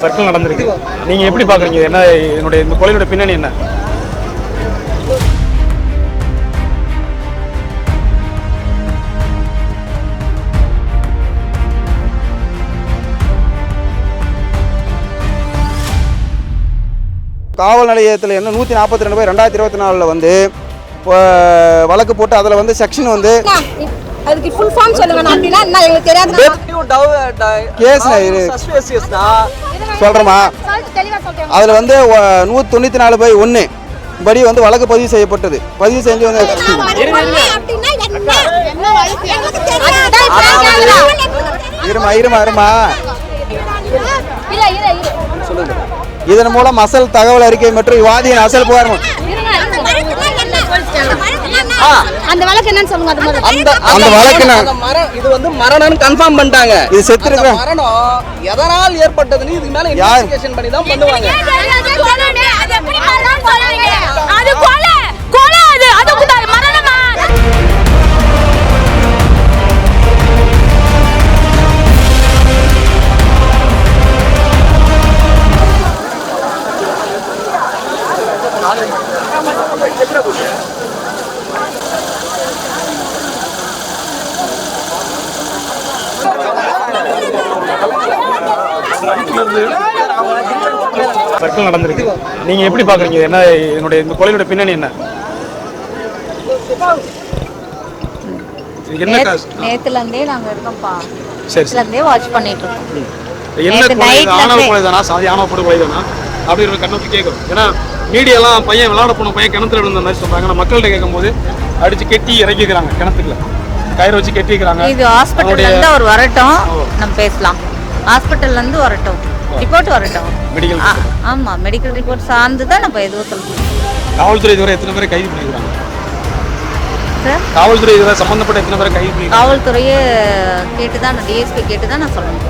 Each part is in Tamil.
சர்க்கிள் நடந்திருக்கு. நீங்க எப்படி பாக்குறீங்க? என்ன என்னுடைய இந்த கொலையோட பின்னணி என்ன? காவல் நிலையத்தில் என்ன நூற்றி நாற்பத்தி ரெண்டு பேர் ரெண்டாயிரத்தி இருபத்தி நாலில் வந்து வழக்கு போட்டு அதில் வந்து செக்ஷன் வந்து அதுக்கு ஃபுல் ஃபார்ம் சொல்லுங்க அப்படின்னா என்ன எங்களுக்கு தெரியாது கேஸ் சொல்கிறேமா அதில் வந்து நூற்றி தொண்ணூற்றி நாலு பை ஒன்று படி வந்து வழக்கு பதிவு செய்யப்பட்டது. பதிவு செஞ்சு வந்து அப்படின்னா என்ன? என்ன வழக்கு? எங்களுக்கு தெரியாது. இருமா இருமா இருமா. இதன் மூலம் அசல் தகவல் அறிக்கை மற்றும் விவாதியின் அசல் புகார் அந்த வழக்கு என்னன்னு சொல்லுங்க அது அந்த அந்த வழக்கு அந்த மரணம் இது வந்து மரணம்னு கன்ஃபார்ம் பண்ணிட்டாங்க. இது செத்து அந்த இருக்கிற மரணம் எதனால் ஏற்பட்டதுன்னு இதுக்கு மேல? இன்வெஸ்டிகேஷன் பண்ணி தான் பண்ணுவாங்க. சர்க்கிள் நடந்திருக்கு. நீங்க எப்படி பாக்குறீங்க? என்ன என்னுடைய இந்த கொலையோட பின்னணி என்ன? என்ன காசு? நேத்துலேருந்தே நாங்கள் இருக்கோம்ப்பா. சரி நேத்துலேருந்தே வாட்ச் பண்ணிட்டு இருக்கோம் என்ன ஆணவ இருந்து- கொலை தானா? சாதி ஆணவ படு கொலை தானா? அப்படிங்கிற கண்ணத்து கேட்கும் ஏன்னா மீடியாலாம் பையன் விளையாட போன பையன் கிணத்துல விழுந்த மாதிரி சொல்றாங்க. நான் மக்கள்கிட்ட கேட்கும்போது அடிச்சு கெட்டி இறக்கிக்கிறாங்க கிணத்துக்குள்ள. கயிறு வச்சு கெட்டிக்கிறாங்க. இது ஹாஸ்பிட்டல்ல இருந்து அவர் வரட்டும். நம்ம பேசலாம். ஹாஸ்பிட்டல்ல இருந்து வரட்டும். ரிப்போர்ட் வரட்டும். மெடிக்கல் ஆ, ஆமா மெடிக்கல் ரிப்போர்ட் சார்ந்து தான் நம்ம எதுவும் சொல்லணும் காவல்துறை இதுவரை எத்தனை பேரை கைது பண்ணிக்கிறாங்க சார்? காவல்துறை இதுவரை சம்பந்தப்பட்ட எத்தனை பேரை கைது பண்ணிக்கிறாங்க காவல்துறையை கேட்டு தான் டிஎஸ்பி கேட்டு தான் நான் சொல்லணும்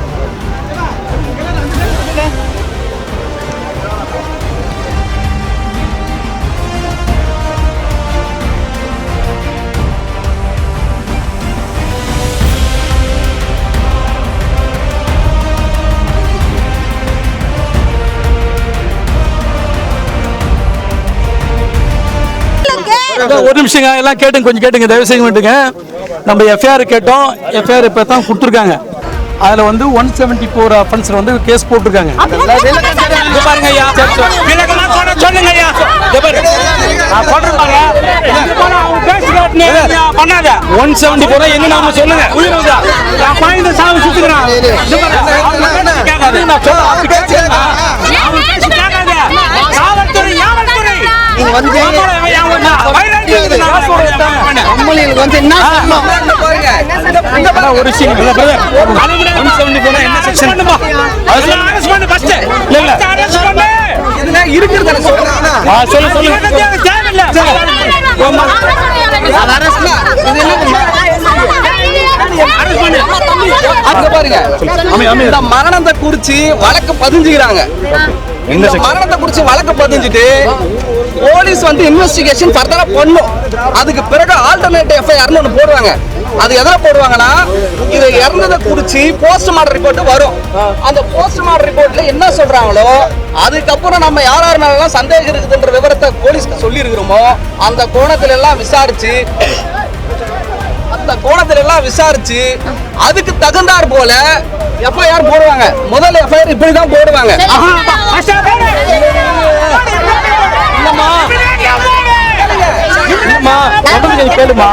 ஒரு நிமிஷங்க எல்லாம் கேட்டுங்க கொஞ்சம் கேட்டுங்க தயவு செய்ய மாட்டுங்க. நம்ம எஃப்ஐஆர் கேட்டோம் எஃப்ஐஆர் இப்போ தான் கொடுத்துருக்காங்க. அதில் வந்து ஒன் செவன்டி ஃபோர் அஃபென்ஸில் வந்து கேஸ் போட்டிருக்காங்க. பாருங்க ஐயா. சொல்லுங்க ஐயா. பண்ணாத. ஒன் செவன்டி ஃபோர் என்ன நாம சொல்லுங்க. பாய்ந்த சாமி சுத்துக்கிறான் அரெஸ்ட் பண்ணு இதுல இருக்கிறத சொல்லு சொல்லு தேவையில்ல என்ன பாருங்க மரணத்தை குறிச்சு வழக்கு பதிஞ்சுக்கிறாங்க இந்த மரணத்தை குறிச்சு வழக்கு பதிஞ்சுட்டு போலீஸ் வந்து இன்வெஸ்டிகேஷன் ஃபர்தரா பண்ணும். அதுக்கு பிறகு ஆல்டர்னேட் எஃப்ஐஆர்னு ஒன்று போடுவாங்க. அது எதில் போடுவாங்கன்னா இது இறந்ததை குறிச்சு போஸ்ட்மார்ட்டம் ரிப்போர்ட் வரும். அந்த போஸ்ட்மார்ட்டம் ரிப்போர்ட்ல என்ன சொல்றாங்களோ அதுக்கப்புறம் நம்ம யார் யார் மேலாம் சந்தேகம் இருக்குதுன்ற விவரத்தை போலீஸ்க்கு சொல்லி இருக்கிறோமோ அந்த கோணத்துல எல்லாம் விசாரிச்சு அந்த கோணத்துல எல்லாம் விசாரிச்சு அதுக்கு தகுந்தாற் போல எஃப்ஐஆர் போடுவாங்க. முதல்ல எஃப்ஐஆர் இப்படி தான் போடுவாங்க. கேளுமா.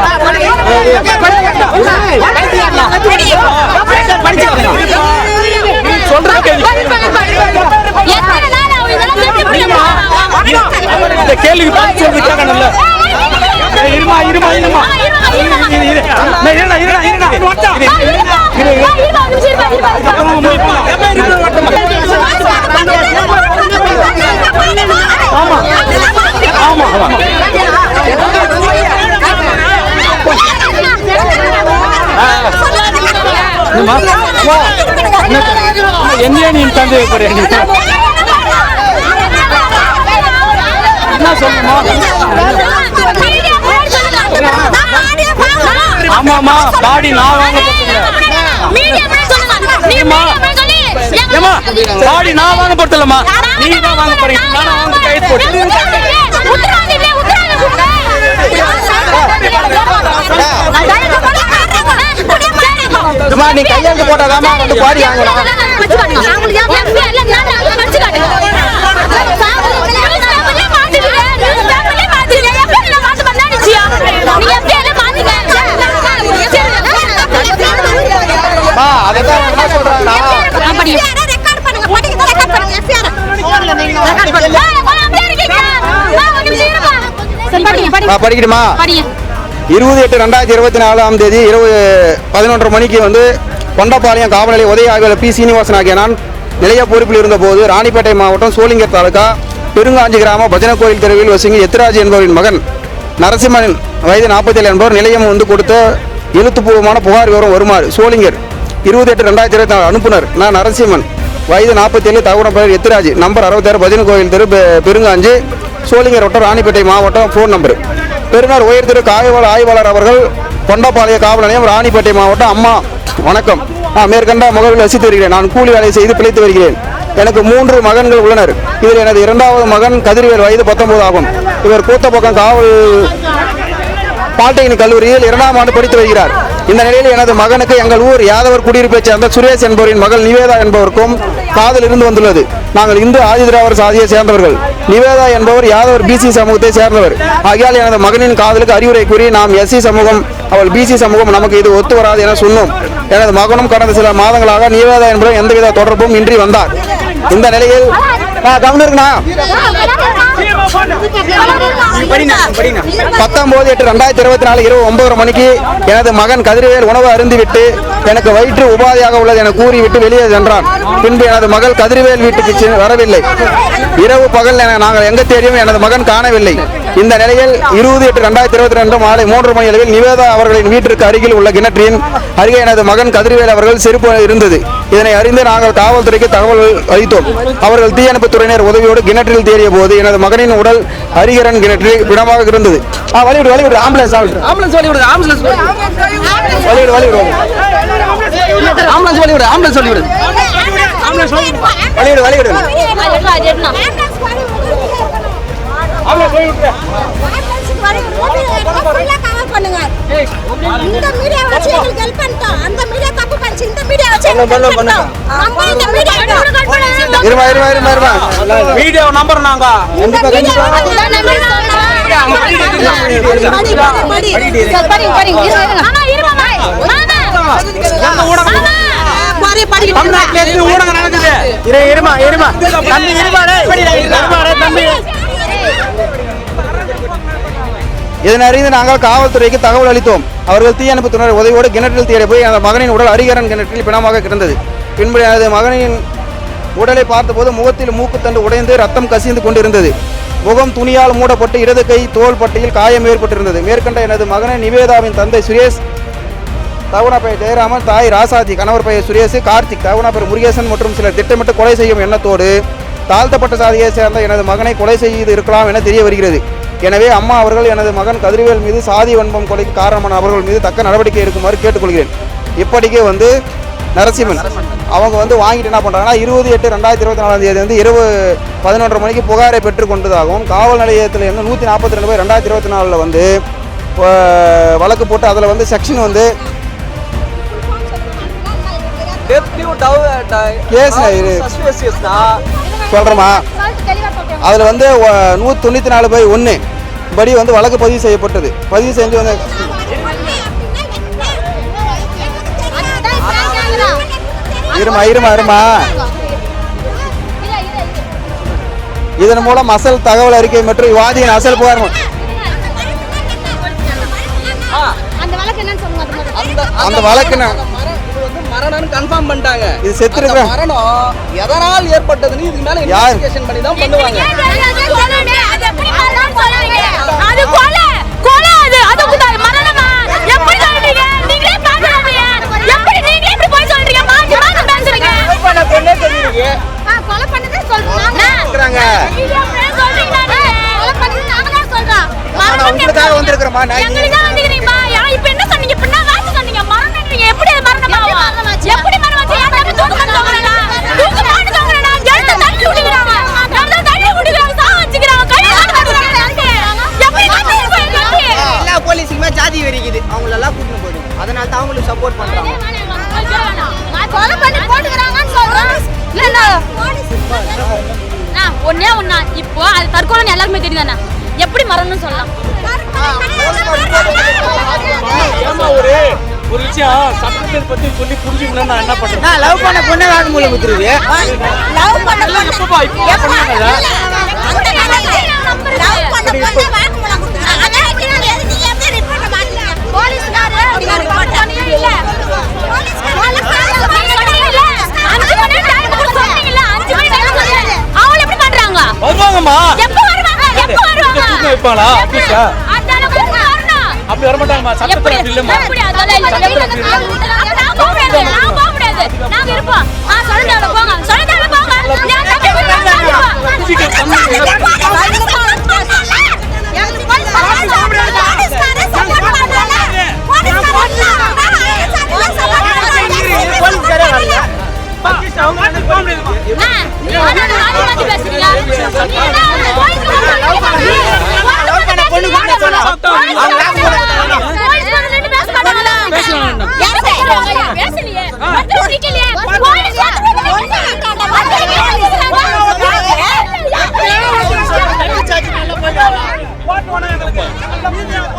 சொல்றது இந்த கேள்விக்கு பதில் சொல்றது கேட்கணும்ல ஏய், இருமா இருமா இருமா. இரு, நீ சந்தேகப்படுற நீ என்ன சொல்லணுமா ஆமாமா பாடி நான் வாங்க ஏமா பாடி நான் வாங்க போறது இல்லம்மா நீ தான் வாங்க போறீங்க நானா வாங்க கைது போட்டு சும்மா நீ கையெழுத்து போட்டாதாம்மா வந்து பாடி வாங்கலாம் மா அதை தான் என்ன சொல்றாங்கன்னா நான் படிக்கட்டுமா? இருபது எட்டு ரெண்டாயிரத்தி இருபத்தி நாலாம் தேதி இரவு பதினொன்று மணிக்கு வந்து கொண்டப்பாளையம் காவல்நிலைய உதய உதவி ஆய்வாளர் பி சீனிவாசன் ஆகிய நான் நிலைய பொறுப்பில் இருந்தபோது ராணிப்பேட்டை மாவட்டம் சோளிங்கர் தாலுகா பெருங்காஞ்சி கிராம பஜனை கோயில் தெருவில் வசிங்க எத்திராஜ் என்பவரின் மகன் நரசிம்மன் வயது நாற்பத்தேழு என்பவர் நிலையம் வந்து கொடுத்த எழுத்துப்பூர்வமான புகார் விவரம் வருமாறு சோளிங்கர் இருபது எட்டு ரெண்டாயிரத்தி இருபத்தி நாலு அனுப்புனர். நான் நரசிம்மன் வயது நாற்பத்தேழு தகவன பெயர் எத்திராஜ் நம்பர் அறுபத்தாறு பஜனை கோயில் தெரு பெருங்காஞ்சி சோளிங்கர் வட்டம் ராணிப்பேட்டை மாவட்டம் ஃபோன் நம்பர் பெருநாள் உயர் திரு காவல் ஆய்வாளர் அவர்கள் கொண்டப்பாளைய காவல் நிலையம் ராணிப்பேட்டை மாவட்டம் அம்மா வணக்கம். நான் மேற்கண்ட முகவில் வசித்து வருகிறேன். நான் கூலி வேலை செய்து பிழைத்து வருகிறேன். எனக்கு மூன்று மகன்கள் உள்ளனர். இதில் எனது இரண்டாவது மகன் கதிர்வேல் வயது பத்தொன்பது ஆகும். இவர் கூத்தப்பக்கம் காவல் பாலிடெக்னிக் கல்லூரியில் இரண்டாம் ஆண்டு படித்து வருகிறார். இந்த நிலையில் எனது மகனுக்கு எங்கள் ஊர் யாதவர் குடியிருப்பைச் சேர்ந்த சுரேஷ் என்பவரின் மகள் நிவேதா என்பவருக்கும் காதல் இருந்து வந்துள்ளது. நாங்கள் இந்து ஆதிதிராவர் சாதியை சேர்ந்தவர்கள். நிவேதா என்பவர் யாதவர் பிசி சமூகத்தை சேர்ந்தவர். ஆகையால் எனது மகனின் காதலுக்கு அறிவுரை கூறி நாம் எஸ்சி சமூகம் அவள் பிசி சமூகம் நமக்கு இது ஒத்து வராது என சொன்னோம். எனது மகனும் கடந்த சில மாதங்களாக நிவேதா என்பவர் எந்தவித தொடர்பும் இன்றி வந்தார். இந்த நிலையில் கவர்னருங்கண்ணா பத்தொன்பது எட்டு ரெண்டாயிரத்தி இருபத்தி நாலு இரவு ஒன்பதரை மணிக்கு எனது மகன் கதிரவேல் உணவு அருந்திவிட்டு எனக்கு வயிற்று உபாதையாக உள்ளது என கூறிவிட்டு வெளியே சென்றான். பின்பு எனது மகள் கதிரவேல் வீட்டுக்கு வரவில்லை. இரவு பகல் என நாங்கள் எங்க தேடியும் எனது மகன் காணவில்லை. இந்த நிலையில் இருபது எட்டு ரெண்டாயிரத்தி இருபத்தி ரெண்டு மாலை மூன்று மணி அளவில் நிவேதா அவர்களின் வீட்டிற்கு அருகில் உள்ள கிணற்றின் அருகே எனது மகன் கதிர்வேல் அவர்கள் செருப்பு இருந்தது. இதனை அறிந்து நாங்கள் காவல்துறைக்கு தகவல் அளித்தோம். அவர்கள் தீயணைப்புத் துறையினர் உதவியோடு கிணற்றில் தேடிய போது எனது மகனின் உடல் ஹரிகரன் கிணற்றில் பிணமாக இருந்தது. வழிவிடு வழிவிடு ஆம்புலன்ஸ் ஆம்புலன்ஸ் ஆம்புலன்ஸ் வழி விடுது ஆம்புலன்ஸ் வழிவிடு வழிவிடு ஆம்புலன்ஸ் வழி விடு ஆம்புலன்ஸ் வழி விடு வழிவிடு வழிவிடு பண்ணுங்க இந்த மீடியா வச்சு எங்களுக்கு ஹெல்ப் பண்ணிட்டோம். அந்த மீடியா தப்பு பண்ணிச்சு. இந்த மீடியா வச்சு எங்களுக்கு பண்ணு, help பண்ணிட்டோம். நம்ம இந்த மீடியா இருமா இருமா இருமா இருமா. வீடியோ நம்பர் நாங்க. கண்டிப்பா கண்டிப்பா. ஊடகம் நடக்குது? இரு இருமா இருமா. தம்பி இருமா தம்பி. இதனை அறிந்து நாங்கள் காவல்துறைக்கு தகவல் அளித்தோம். அவர்கள் தீயணைப்புத்துறை உதவியோடு கிணற்றில் தேடி போய் அந்த மகனின் உடல் அரிகரன் கிணற்றில் பிணமாக கிடந்தது. பின்பு எனது மகனின் உடலை பார்த்தபோது முகத்தில் மூக்குத்தண்டு உடைந்து ரத்தம் கசிந்து கொண்டிருந்தது. முகம் துணியால் மூடப்பட்டு இடது கை தோல் பட்டையில் காயம் ஏற்பட்டிருந்தது. மேற்கண்ட எனது மகனை நிவேதாவின் தந்தை சுரேஷ் தவணப்பைய ஜெயராமன் தாய் ராசாஜி கணவர் பெயர் சுரேஷ் கார்த்திக் தவணப்பேர் முருகேசன் மற்றும் சிலர் திட்டமிட்டு கொலை செய்யும் எண்ணத்தோடு தாழ்த்தப்பட்ட சாதியை சேர்ந்த எனது மகனை கொலை செய்து இருக்கலாம் என தெரிய வருகிறது. எனவே அம்மா அவர்கள் எனது மகன் கதிர்வேல் மீது சாதி வன்மம் கொலைக்கு காரணமான அவர்கள் மீது தக்க நடவடிக்கை எடுக்குமாறு கேட்டுக்கொள்கிறேன். இப்படிக்கே வந்து நரசிம்மன் அவங்க வந்து வாங்கிட்டு என்ன பண்ணுறாங்கன்னா இருபது எட்டு ரெண்டாயிரத்தி இருபத்தி நாலாம் தேதி வந்து இரவு பதினொன்றரை மணிக்கு புகாரை பெற்றுக் கொண்டதாகவும் காவல் நிலையத்தில் இருந்து நூற்றி நாற்பத்தி ரெண்டு பேர் ரெண்டாயிரத்தி இருபத்தி நாலில் வந்து வழக்கு போட்டு அதில் வந்து செக்ஷன் வந்து கேஸ் இரு சொல்கிறேம்மா அதில் வந்து நூற்றி தொண்ணூற்றி நாலு பை ஒன்று படி வந்து வழக்கு பதிவு செய்யப்பட்டது. பதிவு செஞ்சு வந்து இருமா இருமா இருமா. இதன் மூலம் அசல் தகவல் அறிக்கை மற்றும் வாதியின் அசல் புகார் அந்த வழக்கு என்னன்னு சொல்லுங்க அது முதல்ல. அந்த வழக்கு நான் மரணம் கன்ஃபார்ம் பண்ணிட்டாங்க இது அந்த மரணம் எதனால் ஏற்பட்டதுன்னு இதுக்கு மேல? இன்வெஸ்டிகேஷன் பண்ணி தான் பண்ணுவாங்க தெரியுதானே எப்படி மரணம்னு சொல்லலாம். ஒரு ஒரு விஷயம் சட்டத்தை பத்தி சொல்லி நான் என்ன பண்றேன் லவ் பண்ண பொண்ணே வாக்குமூலம் குத்துருது லவ் பண்ண இப்போ லவ் பண்ண பொண்ணு கொடுத்தாங்க அதான் இருப்பாங்களா ஆபீஸ்ல? அப்படி வர மாட்டாங்கம்மா சட்டத்துல அப்படி இல்லம்மா. சட்டத்துல அப்படி இல்ல Yeah.